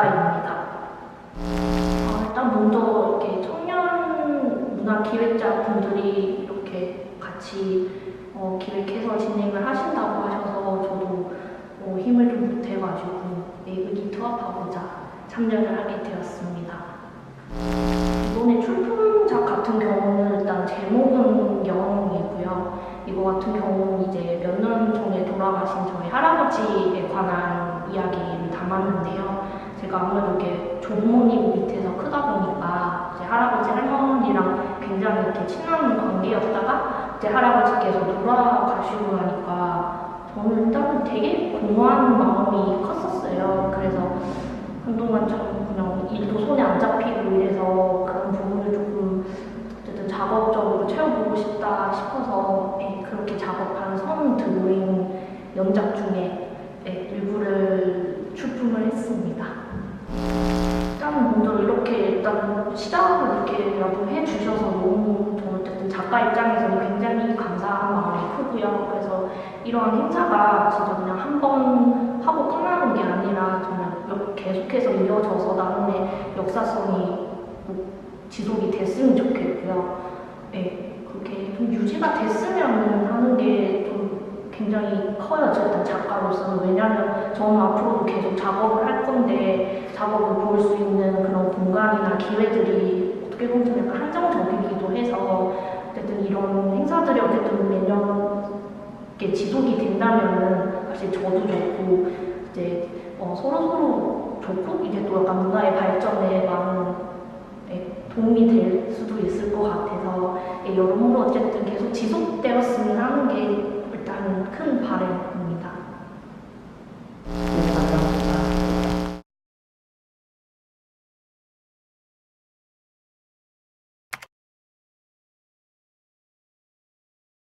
작가입니다. 어, 일단 먼저 이렇게 청년 문화 기획자 분들이 이렇게 같이 어, 기획해서 진행을 하신다고 하셔서 저도 어, 힘을 좀 보태가지고 네, 의기투합하고자 참여를 하게 되었습니다. 이번에 출품작 같은 경우는 일단 제목은 영웅이고요. 이거 같은 경우는 이제 몇 년 전에 돌아가신 저희 할아버지에 관한 이야기를 담았는데요. 제가 아무래도 이렇게 조부모님 밑에서 크다 보니까 이제 할아버지 할머니랑 굉장히 이렇게 친한 관계였다가 이제 할아버지께서 돌아가시고 나니까 저는 일단 되게 공허한 마음이 컸었어요. 그래서 한동안 좀 그냥 일도 손에 안 잡히고 이래서 그런 부분을 조금 어쨌든 작업적으로 채워보고 싶다 싶어서 예, 그렇게 작업한 선 드로잉 연작 중에 일단 시작을 이렇게라도 해주셔서 너무 어쨌든 작가 입장에서는 굉장히 감사한 마음이 크고요. 그래서 이러한 행사가 진짜 그냥 한 번 하고 끝나는 게 아니라 정말 여- 계속해서 이어져서 나름의 역사성이 뭐 지속이 됐으면 좋겠고요. 네, 그렇게 좀 유지가 됐으면 하는 게 좀 굉장히 커요. 어쨌든 작가로서는. 왜냐하면 저는 앞으로도 계속 작업을 할 건데 작업을 볼 수 있는 기회들이 어떻게 보면 좀 약간 한정적이기도 해서 어쨌든 이런 행사들이 어쨌든 매년 이렇게 지속이 된다면은 사실 저도 좋고 이제 어, 서로 서로 좋고 이제 또 약간 문화의 발전에 많은 예, 도움이 될 수도 있을 것 같아서 예, 여러